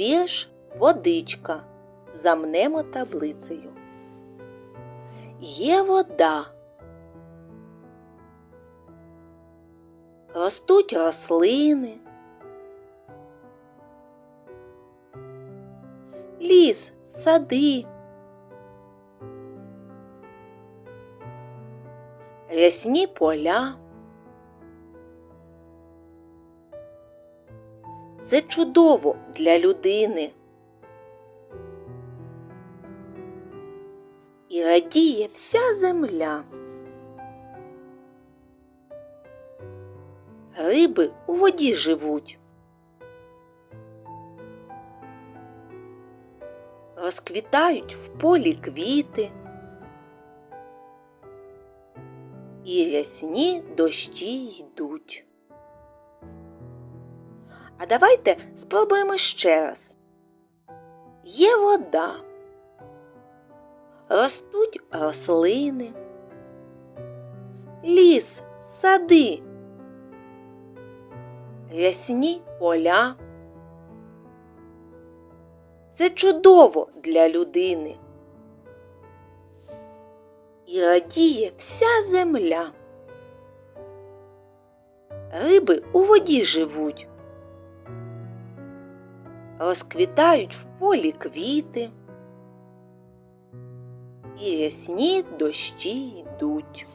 Вірш водичка. Замнемо таблицею. Є вода. Ростуть рослини. Ліс, сади. Рясні поля. Це чудово для людини. І радіє вся земля. Риби у воді живуть. Розквітають в полі квіти. І рясні дощі йдуть. А давайте спробуємо ще раз. Є вода, ростуть рослини, ліс, сади, рясні поля. Це чудово для людини. І радіє вся земля. Риби у воді живуть розквітають в полі квіти, і рясні дощі йдуть.